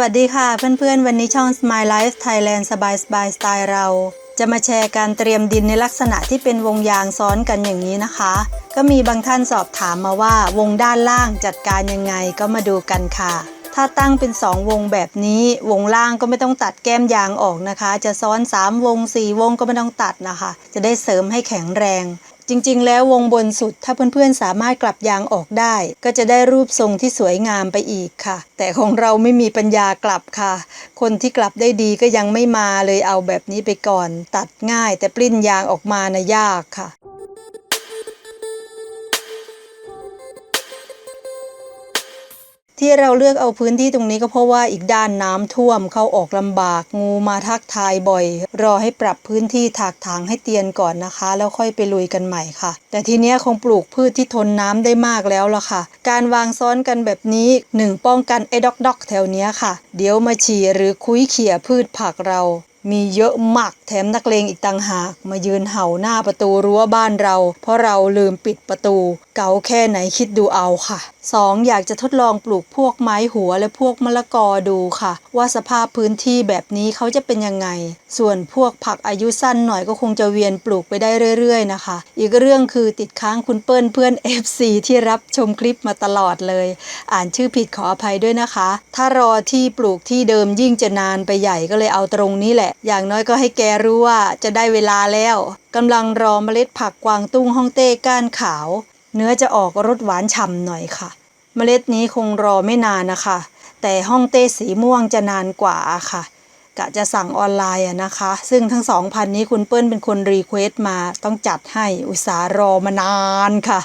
วัสดีค่ะเพื่อนๆ วันนี้ช่อง Smile Life Thailand สบายสบายสไตล์เรา จะมาแชร์การเตรียมดินในลักษณะที่เป็นวงยางซ้อนกันอย่างนี้นะคะ ก็มีบางท่านสอบถามมาว่าวงด้านล่างจัดการยังไงก็มาดูกันค่ะ ถ้าตั้งเป็น 2 วงแบบนี้ วงล่างก็ไม่ต้องตัดแก้มยางออกนะคะ จะซ้อน 3 วง 4 วงก็ไม่ต้องตัดนะคะ จะได้เสริมให้แข็งแรง จริงๆ แล้ววงบนสุดถ้าเพื่อนๆ สามารถกลับยางออกได้ ก็จะได้รูปทรงที่สวยงามไปอีกค่ะ แต่ของเราไม่มีปัญญากลับค่ะ คนที่กลับได้ดีก็ยังไม่มาเลยเอาแบบนี้ไปก่อน ตัดง่ายแต่ปลิ้นยางออกมานะยากค่ะ ที่เราเลือกเอาพื้นที่ตรงนี้ก็เพราะว่าอีกด้านน้ำท่วมเข้าออกลำบากงูมาทักทายบ่อย รอให้ปรับพื้นที่ถากถางให้เตียนก่อนนะคะ แล้วค่อยไปลุยกันใหม่ค่ะ แต่ทีเนี้ยคงปลูกพืชที่ทนน้ำได้มากแล้วล่ะค่ะ การวางซ้อนกันแบบนี้หนึ่งป้องกันไอ้ดอกดอกๆแถวเนี้ยค่ะ เดี๋ยวมาฉี่หรือคุ้ยเขี่ยพืชผักเรา มีเยอะมากแถมนักเลงอีกต่างหาก มายืนเห่าหน้าประตูรั้วบ้านเรา เพราะเราลืมปิดประตู เก๋าแค่ไหนคิดดูเอาค่ะ 2. อยากจะทดลองปลูกพวกไม้หัวและพวกมะละกอดูค่ะ ว่าสภาพพื้นที่แบบนี้เขาจะเป็นยังไง ส่วนพวกผักอายุสั้นหน่อยก็คงจะเวียนปลูกไปได้เรื่อย ๆ นะคะ อีกเรื่องคือติดค้างคุณเปิ้ลเพื่อน FC ที่รับชมคลิปมาตลอดเลย อ่านชื่อผิดขออภัยด้วยนะคะ ถ้ารอที่ปลูกที่เดิมยิ่งจะนานไปใหญ่ก็เลยเอาตรงนี้แหละอย่างน้อยก็ให้แกรู้ว่าจะได้เวลาแล้วกำลังรอเมล็ดผักกวางตุ้งฮ่องเต้ก้านขาว เนื้อจะออกรสหวานฉ่ำหน่อยค่ะ เมล็ดนี้คงรอไม่นานนะคะ แต่ฮ่องเต้สีม่วงจะนานกว่าค่ะกะจะสั่งออนไลน์อะนะคะ ซึ่งทั้งสองพันนี้คุณเปิ้ลเป็นคนรีเควสต์มาต้องจัดให้อุตสาหรอมานานค่ะ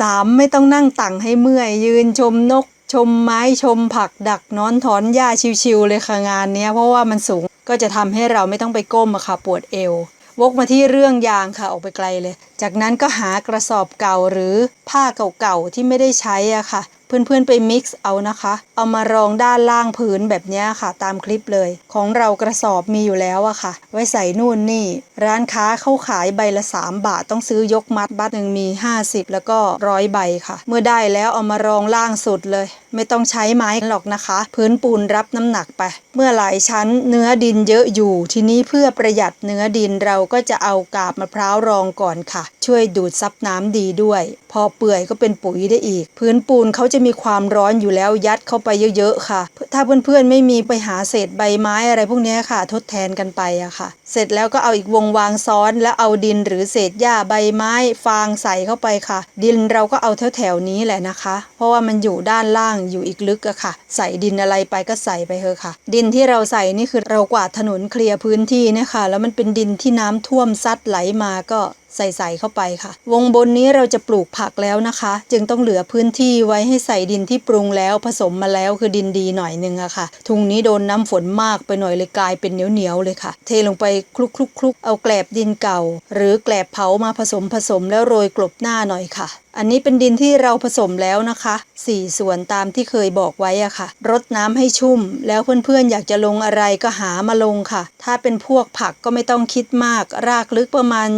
สามไม่ต้องนั่งตั่งให้เมื่อย ยืนชมนก ชมไม้ชมผักดักนอนถอนหญ้าชิวๆเลยค่ะงานเนี้ย เพราะว่ามันสูง ก็จะทำให้เราไม่ต้องไปก้มอะค่ะปวดเอว วกมาที่เรื่องยางค่ะออกไปไกลเลย จากนั้นก็หากระสอบเก่าหรือผ้าเก่าๆที่ไม่ได้ใช้อะค่ะ เพื่อนๆไปมิกซ์เอานะคะ เอามารองด้านล่างผืนแบบนี้ค่ะ ตามคลิปเลย ของเรากระสอบมีอยู่แล้วอะค่ะ ไว้ใส่นู่นนี่ ร้านค้าเข้าขายใบละ 3 บาทต้องซื้อยกมัดบัตรหนึ่งมี 50 แล้วก็ร้อยใบค่ะ เมื่อได้แล้วเอามารองล่างสุดเลย ไม่ต้องใช้ไม้หรอกนะคะ พื้นปูนรับน้ำหนักไป เมื่อหลายชั้นเนื้อดินเยอะอยู่ ทีนี้เพื่อประหยัดเนื้อดินเราก็จะเอากาบมะพร้าวรองก่อนค่ะ ช่วยดูดซับน้ำดีด้วย พอเปื่อยก็เป็นปุ๋ยได้อีก พื้นปูนเขาจะมีความร้อนอยู่แล้วยัดเข้าไปเยอะๆค่ะ ถ้าเพื่อนๆไม่มีไปหาเศษใบไม้อะไรพวกนี้ค่ะ ทดแทนกันไปอะค่ะ เสร็จแล้วก็เอาอีกวงวางซ้อนแล้วเอาดินหรือเศษหญ้าใบไม้ฟางใส่เข้าไปค่ะ ดินเราก็เอาแถวๆนี้แหละนะคะ เพราะว่ามันอยู่ด้านล่างอยู่อีกลึกอะค่ะ ใส่ดินอะไรไปก็ใส่ไปเถอะค่ะ ดินที่เราใส่นี่คือเรากวาดถนนเคลียร์พื้นที่นี่ยค่ะแล้วมันเป็นดินที่น้ำท่วมซัดไหลมาก็ ใส่ใส่เข้าไปค่ะ วงบนนี้เราจะปลูกผักแล้วนะคะ จึงต้องเหลือพื้นที่ไว้ให้ใส่ดินที่ปรุงแล้วผสมมาแล้วคือดินดีหน่อยนึงอะค่ะ ทุงนี้โดนน้ำฝนมากไปหน่อยเลยกลายเป็นเหนียวเหนียวๆเลยค่ะ เทลงไปคลุกคลุกคลุกเอาแกลบดินเก่า หรือแกลบเผามาผสมผสมแล้วโรยกลบหน้าหน่อยค่ะ อันนี้เป็นดินที่เราผสมแล้วนะคะ 4 ส่วนตามที่เคยบอกไว้อะค่ะ รดน้ำให้ชุ่ม แล้วเพื่อนๆอยากจะลงอะไรก็หามาลงค่ะ ถ้าเป็นพวกผักก็ไม่ต้องคิดมาก รากลึกประมาณ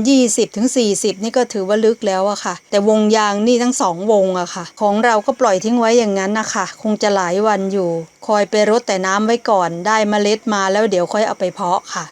20-40 นี่ก็ถือว่าลึกแล้วอะค่ะ แต่วงยางนี่ทั้งสองวงอะค่ะ ของเราก็ปล่อยทิ้งไว้อย่างนั้นนะคะ คงจะหลายวันอยู่ คอยไปรดแต่น้ำไว้ก่อน ได้เมล็ดมาแล้วเดี๋ยวค่อยเอาไปเพาะค่ะ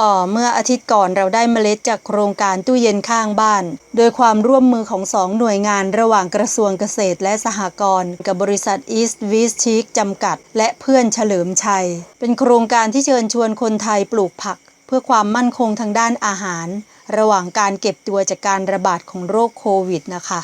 อ๋อเมื่ออาทิตย์ก่อนเราได้เมล็ดจากโครงการตู้เย็นข้างบ้าน โดยความร่วมมือของสองหน่วยงานระหว่างกระทรวงเกษตรและสหกรณ์กับบริษัท East w e s t c h i c จำกัด และเพื่อนเฉลิมชัย เป็นโครงการที่เชิญชวนคนไทยปลูกผัก เพื่อความมั่นคงทางด้านอาหาร ระหว่างการเก็บตัวจากการระบาดของโรคโควิดนะคะ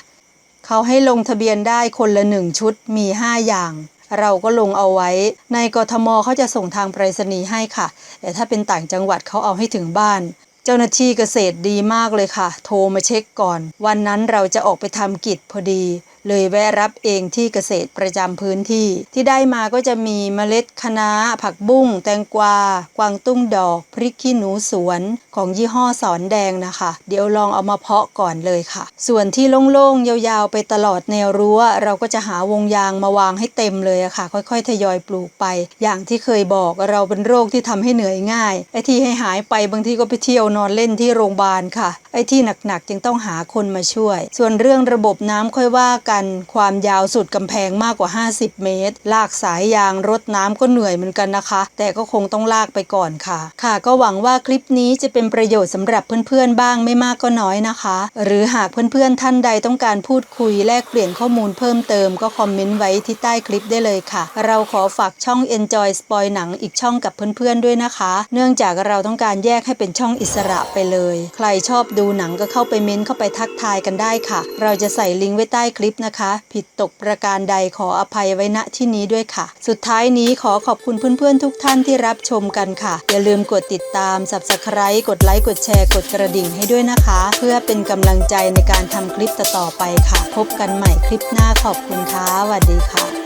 เขาให้ลงทะเบียนได้คนละหนึ่งชุดมี 5 อย่าง เราก็ลงเอาไว้ ในกทมเขาจะส่งทางไปรษณีย์ให้ค่ะ แต่ถ้าเป็นต่างจังหวัดเขาเอาให้ถึงบ้าน เจ้าหน้าที่เกษตรดีมากเลยค่ะ โทรมาเช็คก่อน วันนั้นเราจะออกไปทำกิจพอดี เลยแวะรับเองที่เกษตรประจำพื้นที่ ที่ได้มาก็จะมีเมล็ดคะน้า ผักบุ้ง แตงกวา กวางตุ้งดอก พริกขี้หนูสวน ของยี่ห้อสอนแดงนะคะ เดี๋ยวลองเอามาเพาะก่อนเลยค่ะ ส่วนที่โล่งๆ ยาวๆ ไปตลอดแนวรั้ว เราก็จะหาวงยางมาวางให้เต็มเลยอะค่ะ ค่อยๆ ทยอยปลูกไป อย่างที่เคยบอกเราเป็นโรคที่ทำให้เหนื่อยง่ายไอ้ที่ให้หายไปบางทีก็ไปเที่ยวนอนเล่นที่โรงพยาบาลค่ะ ไอ้ที่หนักๆจึงต้องหาคนมาช่วย ส่วนเรื่องระบบน้ำค่อยว่ากัน ความยาวสุดกำแพงมากกว่า 50 เมตร ลากสายยางรดน้ำก็เหนื่อยเหมือนกันนะคะ แต่ก็คงต้องลากไปก่อนค่ะ ค่ะก็หวังว่าคลิปนี้จะเป็นประโยชน์สำหรับเพื่อนๆบ้างไม่มากก็น้อยนะคะ หรือหากเพื่อนๆท่านใดต้องการพูดคุยแลกเปลี่ยนข้อมูลเพิ่มเติมก็คอมเมนต์ไว้ที่ใต้คลิปได้เลยค่ะ เราขอฝากช่อง Enjoy Spoil หนังอีกช่องกับเพื่อนๆด้วยนะคะ เนื่องจากเราต้องการแยกให้เป็นช่องอิสระไปเลย ใครชอบดูหนังก็เข้าไปเม้นเข้าไปทักทายกันได้ค่ะ เราจะใส่ลิงก์ไว้ใต้คลิปนะคะ ผิดตกประการใดขออภัยไว้ณที่นี้ด้วยค่ะ สุดท้ายนี้ขอขอบคุณเพื่อนๆทุกท่านที่รับชมกันค่ะ อย่าลืมกดติดตาม Subscribe กดไลค์กดแชร์กดกระดิ่งให้ด้วยนะคะ เพื่อเป็นกำลังใจในการทำคลิปต่อๆไปค่ะ พบกันใหม่คลิปหน้าขอบคุณค่ะสวัสดีค่ะ